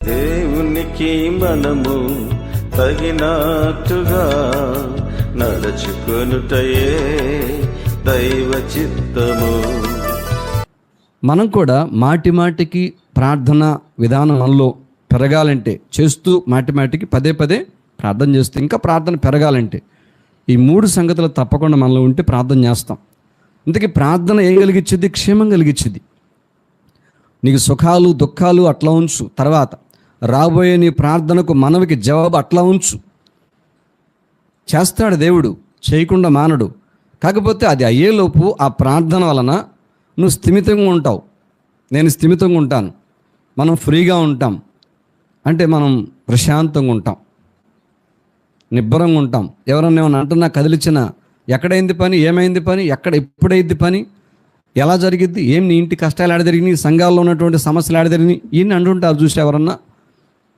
దేవునికి మనము తగినట్టుగా నడుచుకొనుటయే దైవ చిత్తము. మనం కూడా మాటి మాటికి ప్రార్థన విధానం మనలో పెరగాలంటే చేస్తూ మాటి మాటికి పదే పదే ప్రార్థన చేస్తూ ఇంకా ప్రార్థన పెరగాలంటే ఈ మూడు సంగతులు తప్పకుండా మనలో ఉంటే ప్రార్థన చేస్తాం. ఇంతకీ ప్రార్థన ఏం కలిగించింది క్షేమం కలిగించింది నీకు సుఖాలు దుఃఖాలు అట్లా ఉంచు. తర్వాత రాబోయే నీ ప్రార్థనకు మనవికి జవాబు అట్లా ఉంచు. చేస్తాడు దేవుడు చేయకుండా మానడు. కాకపోతే అది అయ్యేలోపు ఆ ప్రార్థన వలన నువ్వు స్థిమితంగా ఉంటావు. నేను స్థిమితంగా ఉంటాను. మనం ఫ్రీగా ఉంటాం. అంటే మనం ప్రశాంతంగా ఉంటాం. నిబ్బరంగా ఉంటాం. ఎవరన్నా ఏమైనా అంటున్నా కదిలిచ్చిన ఎక్కడైంది పని ఏమైంది పని ఎక్కడ ఎప్పుడైంది పని ఎలా జరిగింది ఏం నీ ఇంటి కష్టాలు ఆడ జరిగినాయి సంఘాల్లో ఉన్నటువంటి సమస్యలు ఆడ జరిగినాయి ఇన్ని అంటుంటారు చూసి ఎవరన్నా.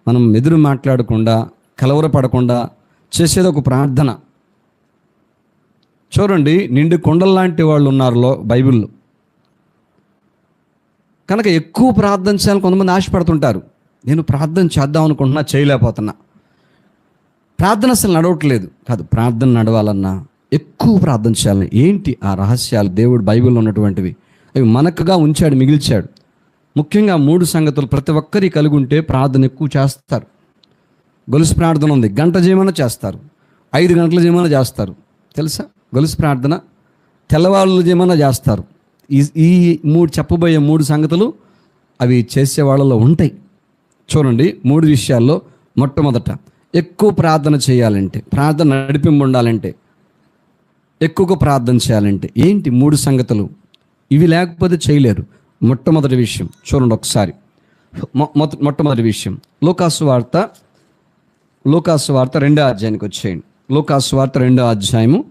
మనం ఎదురు మాట్లాడకుండా కలవరపడకుండా చేసేది ఒక ప్రార్థన. చూడండి నిండు కొండల్లాంటి వాళ్ళు ఉన్నారులో బైబిల్లో. కనుక ఎక్కువ ప్రార్థన చేయాలని కొంతమంది ఆశపడుతుంటారు. నేను ప్రార్థన చేద్దాం అనుకుంటున్నా చేయలేకపోతున్నా. ప్రార్థన అసలు నడవట్లేదు. కాదు ప్రార్థన నడవాలన్నా ఎక్కువ ప్రార్థన చేయాలని ఏంటి ఆ రహస్యాలు? దేవుడు బైబిల్లో ఉన్నటువంటివి. అవి మనకుగా ఉంచాడు మిగిల్చాడు. ముఖ్యంగా మూడు సంగతులు ప్రతి ఒక్కరి కలిగి ఉంటే ప్రార్థన ఎక్కువ చేస్తారు. గొలుసు ప్రార్థన ఉంది. గంట జీమన చేస్తారు. ఐదు గంటలు చేయమన్నా చేస్తారు. తెలుసా? గొలుసు ప్రార్థన తెల్లవాళ్ళు చేయమన్నా చేస్తారు. ఈ ఈ మూడు చెప్పబోయే మూడు సంగతులు అవి చేసే వాళ్ళలో ఉంటాయి. చూడండి మూడు విషయాల్లో మొట్టమొదట ఎక్కువ ప్రార్థన చేయాలంటే ప్రార్థన నడిపింపు ఉండాలంటే ఎక్కువగా ప్రార్థన చేయాలంటే ఏంటి మూడు సంగతులు? ఇవి లేకపోతే చేయలేరు. మొట్టమొదటి విషయం. చూడండి ఒకసారి. మొ- మొట్టమొదటి విషయం. లోకాసు వార్త లోకాసు వార్త రెండో అధ్యాయానికి వచ్చేయండి. లోకాసు వార్త రెండో అధ్యాయము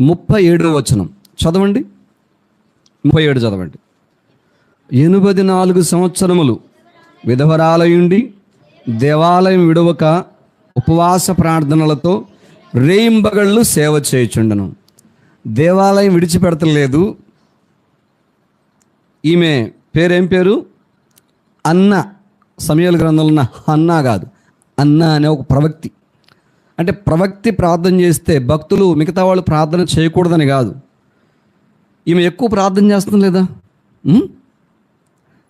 ముప్పై ఏడో వచనం. చదవండి. ముప్పై ఏడు చదవండి. ఎనిమిది నాలుగు సంవత్సరములు విధవరాలయుండి దేవాలయం విడవక ఉపవాస ప్రార్థనలతో రేయింబగళ్ళు సేవ చేయుచుండను. దేవాలయం విడిచిపెడతలేదు. ఈమె పేరేం పేరు? అన్న. సమయాల గ్రంథంలో ఉన్న అన్న కాదు. అన్న అనే ఒక ప్రవక్తి. అంటే ప్రవక్తి ప్రార్థన చేస్తే భక్తులు మిగతా వాళ్ళు ప్రార్థన చేయకూడదని కాదు. ఈమె ఎక్కువ ప్రార్థన చేస్తుంది లేదా?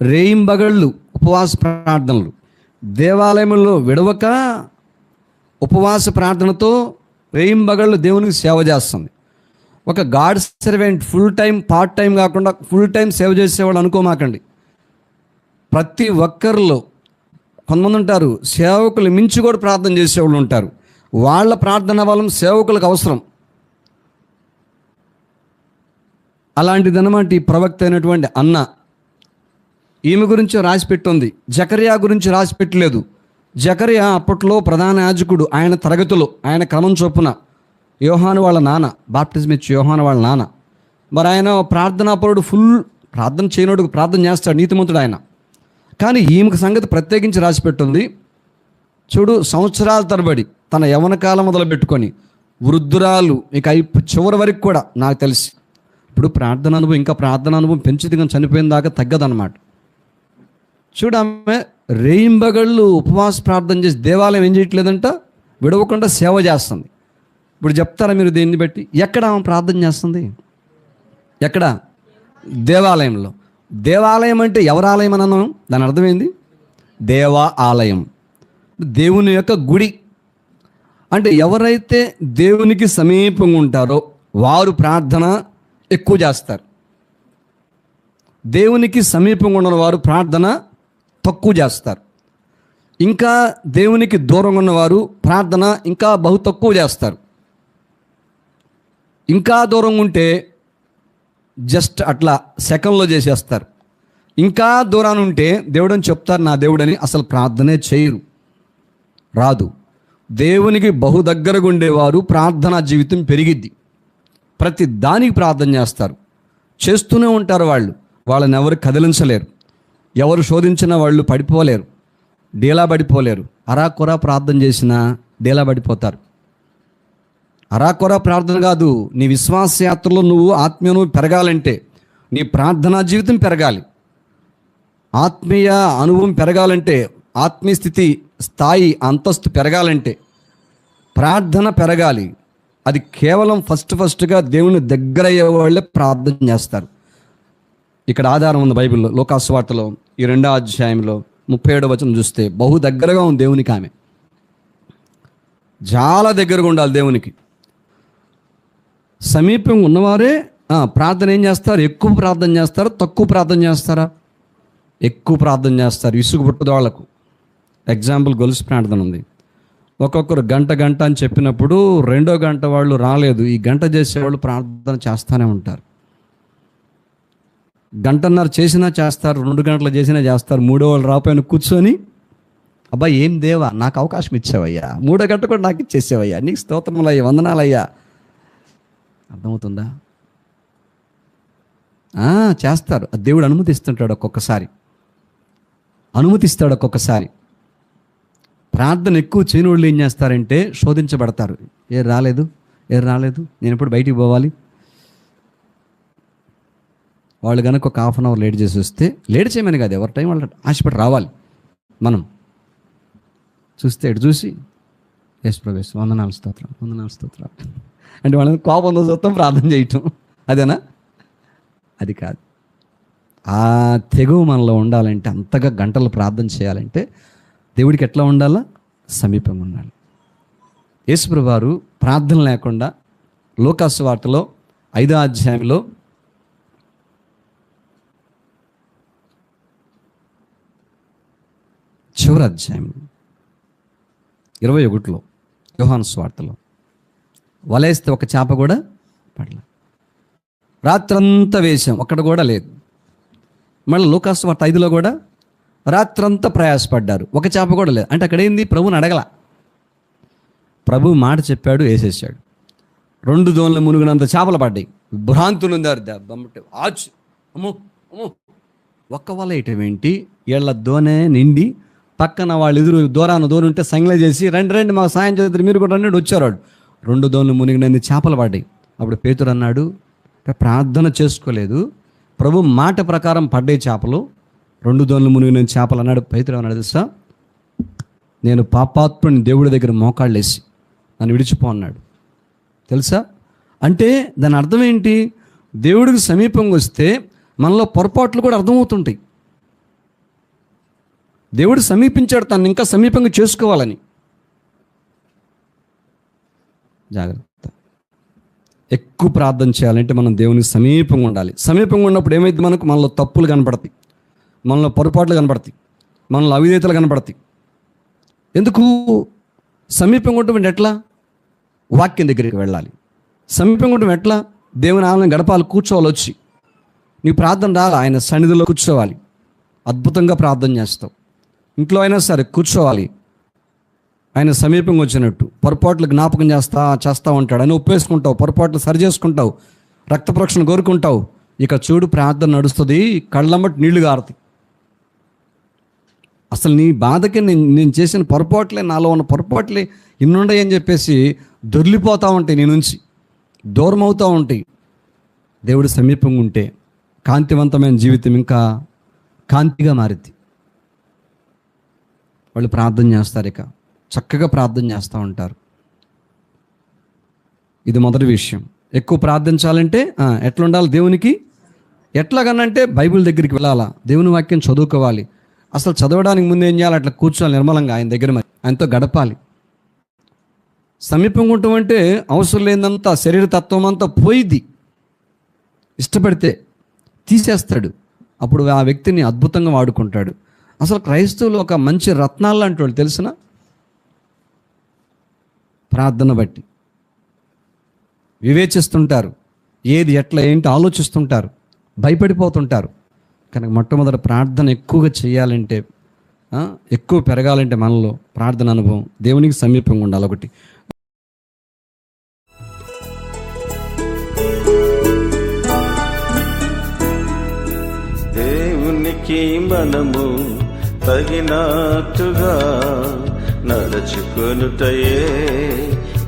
రేయింబగళ్ళు ఉపవాస ప్రార్థనలు. దేవాలయంలో విడవక ఉపవాస ప్రార్థనతో రేయింబగళ్ళు దేవునికి సేవ చేస్తుంది. ఒక God servant full time part time కాకుండా ఫుల్ టైం సేవ చేసేవాళ్ళు అనుకోమాకండి. ప్రతి ఒక్కరిలో కొంతమంది ఉంటారు సేవకులు మించి కూడా ప్రార్థన చేసేవాళ్ళు ఉంటారు. వాళ్ళ ప్రార్థన వలన సేవకులకు అవసరం. అలాంటిది అనమాట ఈ ప్రవక్త అయినటువంటి అన్న. ఈమె గురించి రాసి పెట్టుంది జకరియా గురించి రాసిపెట్టలేదు. జకరియా అప్పట్లో ప్రధాన యాజకుడు ఆయన తరగతిలో ఆయన క్రమం చొప్పున యోహాను వాళ్ళ నాన్న బాప్టిజం ఇచ్చి యోహాను వాళ్ళ నాన్న. మరి ఆయన ప్రార్థనాపరుడు ఫుల్ ప్రార్థన చేయనోడు ప్రార్థన చేస్తాడు నీతిమంతుడు ఆయన. కానీ ఈమెకు సంగతి ప్రత్యేకించి రాసి పెట్టుంది. చూడు సంవత్సరాల తరబడి తన యవన కాలం మొదలు పెట్టుకొని వృద్ధురాలు ఇక అయి చివరి వరకు కూడా నాకు తెలిసి ఇప్పుడు ప్రార్థన అనుభవం ఇంకా ప్రార్థన అనుభవం పెంచుది కానీ చనిపోయిన దాకా తగ్గదన్నమాట. చూడు ఆమె రేయింబగళ్ళు ఉపవాస ప్రార్థన చేసి దేవాలయం ఏం చేయట్లేదంట? విడవకుండా సేవ చేస్తుంది. ఇప్పుడు చెప్తారా మీరు దేన్ని బట్టి? ఎక్కడ ఆమె ప్రార్థన చేస్తుంది? ఎక్కడ? దేవాలయంలో. దేవాలయం అంటే ఎవరి ఆలయం అని అన్నాం? దాని అర్థమైంది దేవా ఆలయం. దేవుని యొక్క గుడి. అంటే ఎవరైతే దేవునికి సమీపంగా ఉంటారో వారు ప్రార్థన ఎక్కువ చేస్తారు. దేవునికి సమీపంగా ఉన్న వారు ప్రార్థన తక్కువ చేస్తారు. ఇంకా దేవునికి దూరంగా ఉన్నవారు ప్రార్థన ఇంకా బహు తక్కువ చేస్తారు. ఇంకా దూరంగా ఉంటే జస్ట్ అట్లా సెకండ్లో చేసేస్తారు. ఇంకా దూరాన్ని ఉంటే దేవుడని చెప్తారు నా దేవుడని అసలు ప్రార్థనే చేయరు. రాదు. దేవునికి బహు దగ్గరగా ఉండేవారు ప్రార్థనా జీవితం పెరిగిద్ది. ప్రతి దానికి ప్రార్థన చేస్తారు. చేస్తూనే ఉంటారు వాళ్ళు. వాళ్ళని ఎవరు కదిలించలేరు. ఎవరు శోధించిన వాళ్ళు పడిపోలేరు. డీలా పడిపోలేరు. అరాకొరా ప్రార్థన చేసినా డీలా పడిపోతారు. అరాకొర ప్రార్థన కాదు. నీ విశ్వాస యాత్రలో నువ్వు ఆత్మీయను పెరగాలంటే నీ ప్రార్థనా జీవితం పెరగాలి. ఆత్మీయ అనుభవం పెరగాలంటే ఆత్మీయ స్థితి స్థాయి అంతస్తు పెరగాలంటే ప్రార్థన పెరగాలి. అది కేవలం ఫస్ట్ ఫస్ట్గా దేవుని దగ్గర అయ్యే వాళ్ళే ప్రార్థన చేస్తారు. ఇక్కడ ఆధారం ఉంది బైబిల్లో లోకాస్వార్తలో ఈ రెండో అధ్యాయంలో ముప్పై ఏడో వచనం చూస్తే బహు దగ్గరగా ఉంది దేవునికి ఆమె. చాలా దగ్గరగా ఉండాలి దేవునికి. సమీపంగా ఉన్నవారే ప్రార్థన ఏం చేస్తారు? ఎక్కువ ప్రార్థన చేస్తారా? తక్కువ ప్రార్థన చేస్తారా? ఎక్కువ ప్రార్థన చేస్తారు. ఇసుగు పుట్టదు వాళ్ళకు. ఎగ్జాంపుల్ గొలుసు ప్రార్థన ఉంది. ఒక్కొక్కరు గంట గంట అని చెప్పినప్పుడు రెండో గంట వాళ్ళు రాలేదు. ఈ గంట చేసేవాళ్ళు ప్రార్థన చేస్తూనే ఉంటారు. గంటన్నర చేసినా చేస్తారు. రెండు గంటలు చేసినా చేస్తారు. మూడో వాళ్ళు రాపోయిన కూర్చొని అబ్బా ఏం దేవా? నాకు అవకాశం ఇచ్చావయ్యా. మూడో గంట కూడా నాకు ఇచ్చేసేవయ్యా. నీకు స్తోత్రములయ్యా వందనాలయ్యా. అర్థమవుతుందా? చేస్తారు. దేవుడు అనుమతిస్తుంటాడు ఒక్కొక్కసారి. అనుమతిస్తాడు ఒక్కొక్కసారి. ప్రార్థన ఎక్కువ చేయని వాళ్ళు ఏం చేస్తారంటే శోధించబడతారు. ఏ రాలేదు? ఏ రాలేదు? నేను ఎప్పుడు బయటికి పోవాలి? వాళ్ళు కనుక ఒక హాఫ్ అన్ అవర్ లేట్ చేసి వస్తే లేట్ చేయమని కాదు ఎవరి టైం వాళ్ళు ఆశపడి రావాలి. మనం చూస్తే ఇటు చూసి ఎస్ ప్రవేశ్ వందనాలు స్తోత్రం వందనాలు స్తోత్రాలు. అంటే వాళ్ళని కోపంతో చూస్తాం ప్రార్థన చేయటం. అదేనా? అది కాదు. ఆ తెగువ మనలో ఉండాలంటే అంతగా గంటలు ప్రార్థన చేయాలంటే దేవుడికి ఎట్లా ఉండాలా? సమీపంగా ఉండాలి. యేసుప్రభు ప్రార్థన లేకుండా లోకాసు వార్తలో ఐదో అధ్యాయంలో చివరి అధ్యాయం ఇరవై ఒకటిలో యోహాను స్వార్తలో వలేస్తే ఒక చేప కూడా పడల రాత్రంతా వేశాం ఒక్కడ కూడా లేదు. మళ్ళీ లోకాస్ వార్త ఐదులో కూడా రాత్రంతా ప్రయాసపడ్డారు ఒక చేప కూడా లేదు. అంటే అక్కడ ఏంది? ప్రభుని అడగల. ప్రభు మాట చెప్పాడు వేసేసాడు. రెండు దోన్లు మునుగునంత చేపలు పడ్డాయి. భ్రాంతులు ఉందారు దమ్మటి ఆచు. అమ్మో అమ్మో. ఒక్క వల ఏంటి? వీళ్ళ దోనే నిండి పక్కన వాళ్ళు ఎదురు దూరాన దూరం ఉంటే సంగ్లే చేసి రండి రండి మాకు సాయం చేద్దరు మీరు కూడా రండి వచ్చారు వాడు. రెండు దోన్లు మునిగినన్ని చేపలు పడ్డాయి. అప్పుడు పేతురు అన్నాడు ప్రార్థన చేసుకోలేదు. ప్రభు మాట ప్రకారం పడ్డాయి చేపలు రెండు దోన్లు మునిగిన చేపలు అన్నాడు. పేతురు అన్నాడు తెలుసా? నేను పాపాత్ముని దేవుడి దగ్గర మోకాళ్ళేసి నన్ను విడిచిపో అన్నాడు. తెలుసా? అంటే దాని అర్థం ఏంటి? దేవుడికి సమీపంగా వస్తే మనలో పొరపాట్లు కూడా అర్థమవుతుంటాయి. దేవుడు సమీపించాడు తను ఇంకా సమీపంగా చేసుకోవాలని. జాగ్రత్త. ఎక్కువ ప్రార్థన చేయాలంటే మనం దేవుని సమీపంగా ఉండాలి. సమీపంగా ఉన్నప్పుడు ఏమైతే మనకు? మనలో తప్పులు కనపడతాయి. మనలో పొరపాట్లు కనపడతాయి. మనలో అవిధేతలు కనపడతాయి. ఎందుకు? సమీపంగా ఉండటం ఎట్లా? వాక్యం దగ్గరికి వెళ్ళాలి. సమీపంగా ఉండటం ఎట్లా? దేవుని ఆలయం గడపాలి కూర్చోవాలి వచ్చి. నీ ప్రార్థన రాలి ఆయన సన్నిధిలో కూర్చోవాలి. అద్భుతంగా ప్రార్థన చేస్తావు. ఇంట్లో అయినా సరే కూర్చోవాలి. ఆయన సమీపంగా వచ్చినట్టు. పొరపాట్లు జ్ఞాపకం చేస్తా చేస్తూ ఉంటాడు. ఆయన ఒప్పేసుకుంటావు. పొరపాట్లు సరి చేసుకుంటావు. రక్త ప్రోక్షణ కోరుకుంటావు. ఇక చూడు ప్రార్థన నడుస్తుంది. కళ్ళమ్మటి నీళ్ళు గారుతాయి. అసలు నీ బాధకి నేను నేను చేసిన పొరపాట్లే నాలో ఉన్న పొరపాట్లే ఇన్నుండయి అని చెప్పేసి దొర్లిపోతూ ఉంటాయి నీ నుంచి. దూరం అవుతూ ఉంటాయి. దేవుడు సమీపంగా ఉంటే కాంతివంతమైన జీవితం ఇంకా కాంతిగా మారిద్ది. వాళ్ళు ప్రార్థన చేస్తారు ఇక. చక్కగా ప్రార్థన చేస్తూ ఉంటారు. ఇది మొదటి విషయం. ఎక్కువ ప్రార్థించాలంటే ఎట్లా ఉండాలి దేవునికి? ఎట్లాగనంటే బైబిల్ దగ్గరికి వెళ్ళాలా? దేవుని వాక్యం చదువుకోవాలి. అసలు చదవడానికి ముందు ఏం చేయాలి? అట్లా కూర్చోవాలి నిర్మలంగా ఆయన దగ్గర మరి. ఆయనతో గడపాలి. సమీపంగా ఉండటం అంటే అవసరం లేదంతా శరీర తత్వం అంతా పోయిది ఇష్టపడితే తీసేస్తాడు. అప్పుడు ఆ వ్యక్తిని అద్భుతంగా వాడుకుంటాడు. అసలు క్రైస్తవులు ఒక మంచి రత్నాలు లాంటి వాళ్ళు తెలిసిన? ప్రార్థన బట్టి. వివేచిస్తుంటారు. ఏది ఎట్లా ఏంటి ఆలోచిస్తుంటారు. భయపడిపోతుంటారు. కనుక మొట్టమొదటి ప్రార్థన ఎక్కువగా చేయాలంటే ఎక్కువ పెరగాలంటే మనలో ప్రార్థన అనుభవం దేవునికి సమీపంగా ఉండాలి ఒకటి. దేవునికి మనము తగినట్టుగా నడుచుకొనుటయే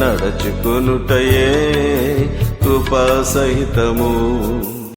నడుచుకొనుటయే కృపా సహితము